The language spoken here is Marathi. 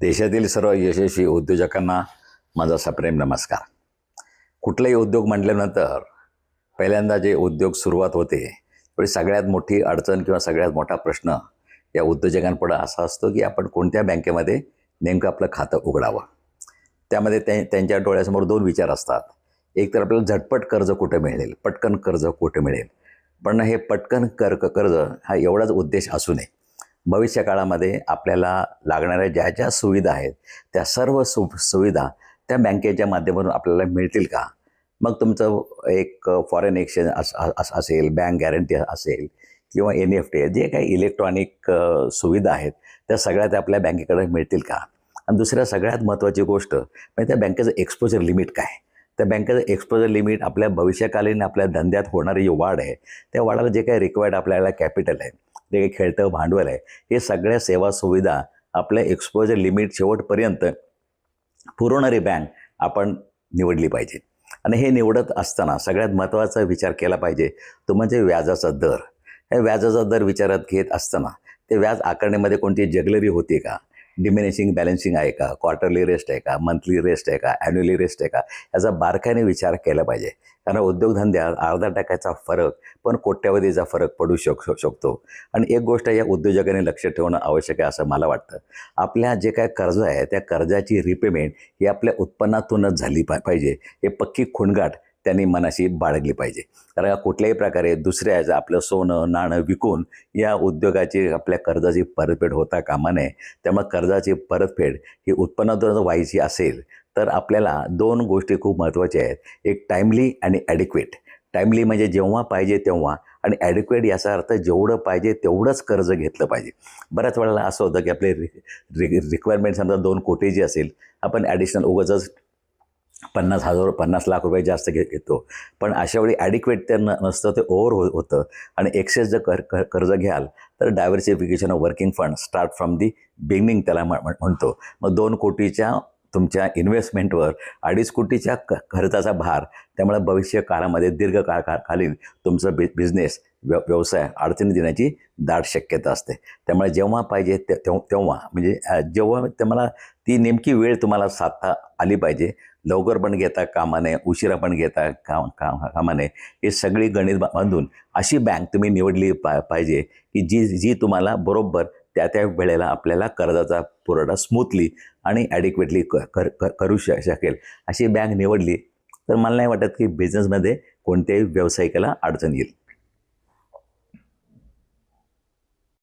देशातील सर्व यशस्वी उद्योजकांना माझा सप्रेम नमस्कार. कुठलाही उद्योग म्हटल्यानंतर पहिल्यांदा जे उद्योग सुरुवात होते त्यावेळी सगळ्यात मोठी अडचण किंवा सगळ्यात मोठा प्रश्न या उद्योजकांपुढं असा असतो की आपण कोणत्या बँकेमध्ये नेमकं आपलं खातं उघडावं. त्यामध्ये त्या त्यांच्या डोळ्यासमोर दोन विचार असतात. एक तर आपल्याला झटपट कर्ज कुठं मिळेल पटकन कर्ज कुठं मिळेल? पण हे पटकन कर्क कर्ज हा एवढाच उद्देश असू नये. भविष्यकाळामध्ये आपल्याला लागणाऱ्या ज्या ज्या सुविधा आहेत त्या सर्व सु सुविधा त्या बँकेच्या माध्यमातून आपल्याला मिळतील का? मग तुमचं एक फॉरेन एक्सचेंज अस असेल बँक गॅरंटी असेल किंवा एन एफ टी जे काही इलेक्ट्रॉनिक सुविधा आहेत त्या सगळ्या त्या आपल्या बँकेकडे मिळतील का? आणि दुसऱ्या सगळ्यात महत्त्वाची गोष्ट म्हणजे त्या बँकेचं एक्सपोजर लिमिट काय? त्या बँकेचं एक्सपोजर लिमिट आपल्या भविष्यकालीन आपल्या धंद्यात होणारी जी वाढ आहे त्या वाढाला जे काही रिक्वायर्ड आपल्याला कॅपिटल आहे जे काही खेळतं भांडवल आहे हे सगळ्या सेवा सुविधा आपल्या एक्सपोजर लिमिट शेवटपर्यंत पुरवणारी बँक आपण निवडली पाहिजे. आणि हे निवडत असताना सगळ्यात महत्त्वाचा विचार केला पाहिजे तो म्हणजे व्याजाचा दर. हे व्याजाचा दर विचारात घेत असताना ते व्याज आकारण्यामध्ये कोणती जगलरी होती का? डिमिनिशिंग बॅलन्सिंग आहे का? क्वार्टरली रेस्ट आहे का? मंथली रेस्ट आहे का? ॲन्युअली रेस्ट आहे का? याचा बारकाईने विचार केला पाहिजे. कारण उद्योगधंद्यात अर्धा टक्क्याचा फरक पण कोट्यावधीचा फरक पडू शक शकतो. आणि एक गोष्ट या उद्योजकांनी लक्ष ठेवणं आवश्यक आहे असं मला वाटतं. आपल्या जे काय कर्ज आहे त्या कर्जाची रिपेमेंट ही आपल्या उत्पन्नातूनच झाली पा पाहिजे. हे पक्की खुणगाठ त्यांनी मनाशी बाळगली पाहिजे. कारण कुठल्याही प्रकारे दुसऱ्या आपलं सोनं नाणं विकून या उद्योगाची आपल्या कर्जाची परतफेड होता कामा नये. त्यामुळे कर्जाची परतफेड ही उत्पन्नातून जर व्हायची असेल तर आपल्याला दोन गोष्टी खूप महत्त्वाच्या आहेत. एक टाईमली आणि ॲडिक्वेट टाईमली म्हणजे जेव्हा पाहिजे तेव्हा आणि ॲडिक्वेट याचा अर्थ जेवढं पाहिजे तेवढंच कर्ज घेतलं पाहिजे. बऱ्याच वेळेला असं होतं की आपले रि रिक्वायरमेंट समजा दोन कोटीची असेल आपण ॲडिशनल उगाच पन्नास हजार पन्नास लाख रुपये जास्त घे घेतो. पण अशा वेळी ॲडिक्वेट ते न नसतं ते ओव्हर हो होतं. आणि एक्सेस जर कर कर्ज घ्याल तर diversification of working fund start from the beginning त्याला म्हण- म्हणतो. मग दोन कोटीच्या तुमच्या इन्व्हेस्टमेंटवर अडीच कोटीच्या क खर्चाचा भार त्यामुळे भविष्य काळामध्ये दीर्घकाळ का- खालील तुमचं बि बिझनेस व्य व्यवसाय अडचणी देण्याची दाट शक्यता असते. त्यामुळे जेव्हा पाहिजे ते तेव्हा तेव्हा म्हणजे जेव्हा ते मला ती नेमकी वेळ तुम्हाला साधता आली पाहिजे. लवकर पण घेता कामा नये उशिरा पण घेता काम काम कामा नये. हे सगळी गणित बांधून अशी बँक तुम्ही निवडली पा पाहिजे की जी जी तुम्हाला बरोबर त्या त्या वेळेला आपल्याला कर्जाचा पुरवठा स्मूथली आणि ॲडिक्वेटली क कर कर- करू शकेल. अशी बँक निवडली तर मला नाही वाटत की बिझनेसमध्ये कोणत्याही व्यावसायिकाला अडचण येईल.